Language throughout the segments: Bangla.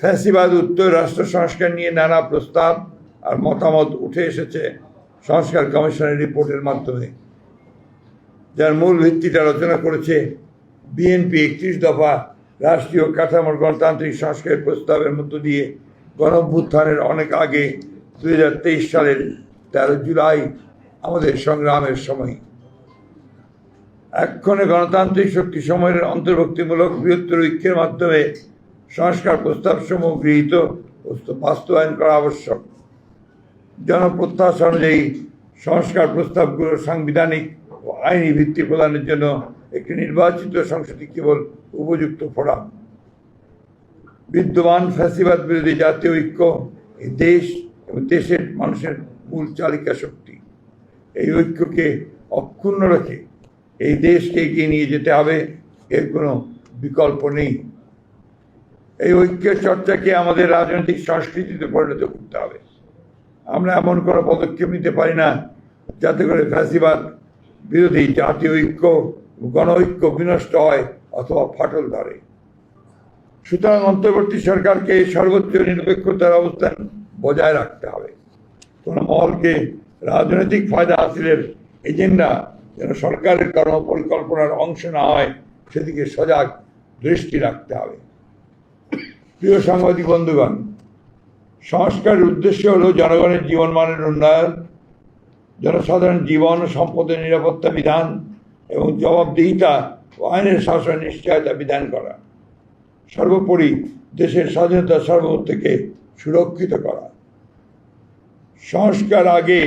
ফ্যাসিবাদ, উত্তর, রাষ্ট্র সংস্কার নিয়ে নানা প্রস্তাব আর মতামত উঠে এসেছে সংস্কার কমিশনের রিপোর্টের মাধ্যমে। যার মূল ভিত্তিটা রচনা করেছে বিএনপি একত্রিশ দফা রাষ্ট্রীয় কাঠামোর গণতান্ত্রিক সংস্কারের প্রস্তাবের মধ্য দিয়ে গণভ্যুত্থানের অনেক আগে দু হাজার তেইশ সালের তেরো জুলাই আমাদের সংগ্রামের সময়। এক্ষণে গণতান্ত্রিক শক্তি সময়ের অন্তর্ভুক্তিমূলক বৃহত্তর ঐক্যের মাধ্যমে সংস্কার প্রস্তাব সমূহ গৃহীত বাস্তবায়ন করা আবশ্যক। জনপ্রত্যাশা অনুযায়ী সংস্কার প্রস্তাবগুলো সাংবিধানিক ও আইনি ভিত্তি প্রদানের জন্য একটি নির্বাচিত সংসদই কেবল উপযুক্ত ফোরাম। বিদ্যমান ফ্যাসিবাদ বিরোধী জাতীয় ঐক্য এই দেশ এবং দেশের মানুষের মূল চালিকা শক্তি। এই ঐক্যকে অক্ষুণ্ণ রেখে এই দেশকে এগিয়ে নিয়ে যেতে হবে এর কোনো বিকল্প নেই। এই ঐক্যের চর্চাকে আমাদের রাজনৈতিক সংস্কৃতিতে পরিণত করতে হবে। আমরা এমন কোনো পদক্ষেপ নিতে পারি না যাতে করে ফ্যাসিবাদ, বিরোধী জাতীয় ঐক্য গণ ঐক্য বিনষ্ট হয় অথবা ফাটল ধরে। সুতরাং অন্তর্বর্তী সরকারকে সর্বোচ্চ নিরপেক্ষতার অবস্থান বজায় রাখতে হবে। কোনো মহলকে রাজনৈতিক ফায়দা হাসিলের এজেন্ডা যেন সরকারের কর্মপরিকল্পনার অংশ না হয়, সেদিকে সজাগ দৃষ্টি রাখতে হবে। প্রিয় সাংবাদিক বন্ধুগণ, সংস্কারের উদ্দেশ্য হল জনগণের জীবনমানের উন্নয়ন জনসাধারণ জীবন ও সম্পদের নিরাপত্তা বিধান এবং জবাবদিহিতা ও আইনের শাসন নিশ্চয়তা বিধান করা। সর্বোপরি দেশের স্বাধীনতা সার্বভৌমত্বকে সুরক্ষিত করা। সংস্কার আগে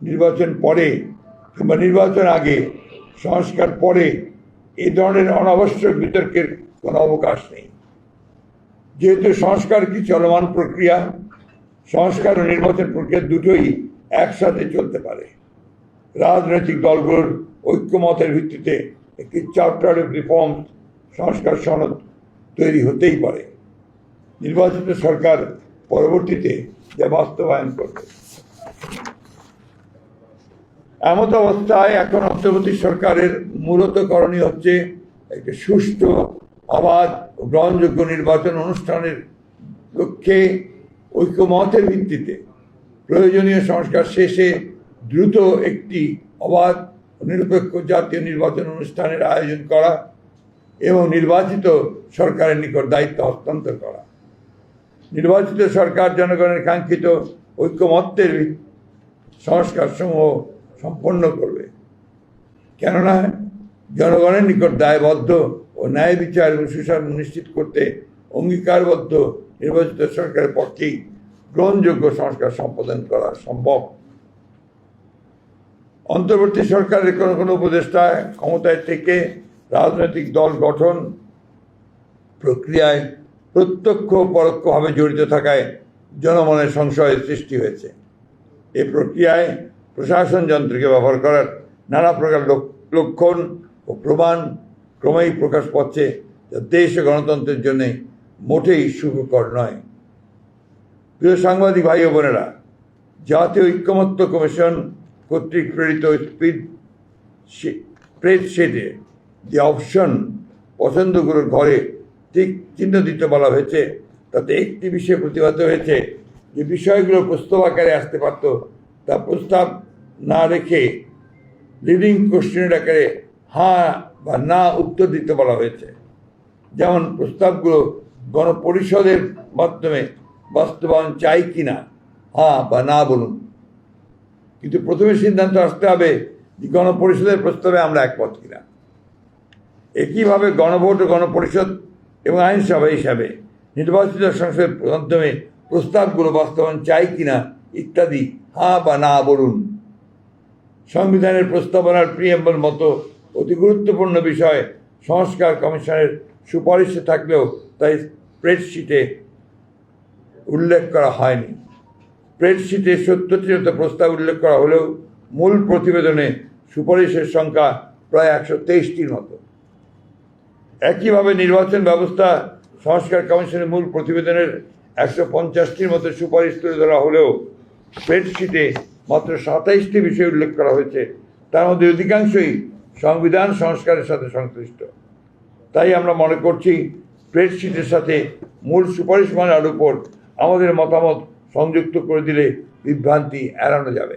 নির্বাচন পরে কিংবা নির্বাচন আগে সংস্কার পরে এ ধরনের অনাবশ্যক বিতর্কের কোনো অবকাশ নেই। যেহেতু সংস্কার কি চলমান প্রক্রিয়া, সংস্কার ও নির্বাচন প্রক্রিয়া দুটোই একসাথে চলতে পারে। রাজনৈতিক দলগুলোর ঐক্যমতের ভিত্তিতে একটি চার্টার অফ রিফর্ম সংস্কার সনদ তৈরি হতেই পারে। নির্বাচিত সরকার পরবর্তীতে যা বাস্তবায়ন করবে। এমত অবস্থায় এখন অন্তর্বর্তী সরকারের মূলত করণীয় হচ্ছে একটি সুষ্ঠু অবাধ গ্রহণযোগ্য নির্বাচন অনুষ্ঠানের লক্ষ্যে ঐক্যমতের ভিত্তিতে প্রয়োজনীয় সংস্কার শেষে দ্রুত একটি অবাধ নিরপেক্ষ জাতীয় নির্বাচন অনুষ্ঠানের আয়োজন করা এবং নির্বাচিত সরকারের নিকট দায়িত্ব হস্তান্তর করা। নির্বাচিত সরকার জনগণের কাঙ্ক্ষিত ঐক্যমত্যের সংস্কার সমূহ সম্পন্ন করবে। কেননা জনগণের নিকট দায়বদ্ধ ও ন্যায় বিচার এবং সুশাসন নিশ্চিত করতে অঙ্গীকারবদ্ধ নির্বাচিত সরকারের পক্ষেই গ্রহণযোগ্য সংস্কার সম্পাদন করা সম্ভব। অন্তর্বর্তী সরকারের কোনো কোনো উপদেষ্টা ক্ষমতায় থেকে রাজনৈতিক দল গঠন প্রক্রিয়ায় প্রত্যক্ষ পরোক্ষভাবে জড়িত থাকায় জনমনের সংশয়ের সৃষ্টি হয়েছে। এ প্রক্রিয়ায় প্রশাসন যন্ত্রকে ব্যবহার করার নানা প্রকার লক্ষণ ও প্রমাণ ক্রমেই প্রকাশ পাচ্ছে যা দেশ ও গণতন্ত্রের জন্য মোটেই সুখকর নয়। প্রিয় সাংবাদিক ভাই ও বোনেরা, জাতীয় ঐক্যমত্য কমিশন কর্তৃক প্রেরিত স্পিড স্প্রেডশিটে যে অপশন পছন্দগুলোর ঘরে ঠিক চিহ্ন দিতে বলা হয়েছে, তাতে একটি বিষয় প্রতিবাদ হয়েছে যে বিষয়গুলো প্রস্তাব আকারে আসতে পারত, তা প্রস্তাব না রেখে লিডিং কোশ্চেনের আকারে হ্যাঁ বা না উত্তর দিতে বলা হয়েছে। যেমন প্রস্তাবগুলো গণপরিষদের মাধ্যমে বাস্তবায়ন চাই কি না হ্যাঁ বা না বলুন। কিন্তু প্রথমে সিদ্ধান্ত আসতে হবে যে গণপরিষদের প্রস্তাবে আমরা একমত কিনা। একইভাবে গণভোট ও গণপরিষদ এবং আইনসভা হিসাবে নির্বাচিত সংসদের মাধ্যমে প্রস্তাবগুলো বাস্তবায়ন চাই কিনা ইত্যাদি হ্যাঁ বা না বলুন। সংবিধানের প্রস্তাবনার প্রিয়েম্বল মতো অতি গুরুত্বপূর্ণ বিষয়। সংস্কার কমিশনের সুপারিশে থাকলেও তাই স্প্রেডশিটে উল্লেখ করা হয়নি। স্প্রেডশিটে মতো প্রস্তাব উল্লেখ করা হলেও মূল প্রতিবেদনে সুপারিশের সংখ্যা প্রায় একশো তেইশটির মতো। একইভাবে নির্বাচন ব্যবস্থা সংস্কার কমিশনের মূল প্রতিবেদনের একশো পঞ্চাশটির মতো সুপারিশ তুলে ধরা হলেও স্প্রেডশিটে মাত্র সাতাইশটি বিষয় উল্লেখ করা হয়েছে। তার মধ্যে অধিকাংশই সংবিধান সংস্কারের সাথে সংশ্লিষ্ট। তাই আমরা মনে করছি স্প্রেডশিটের সাথে মূল সুপারিশমালার উপর আমাদের মতামত সংযুক্ত করে দিলে বিভ্রান্তি এড়ানো যাবে।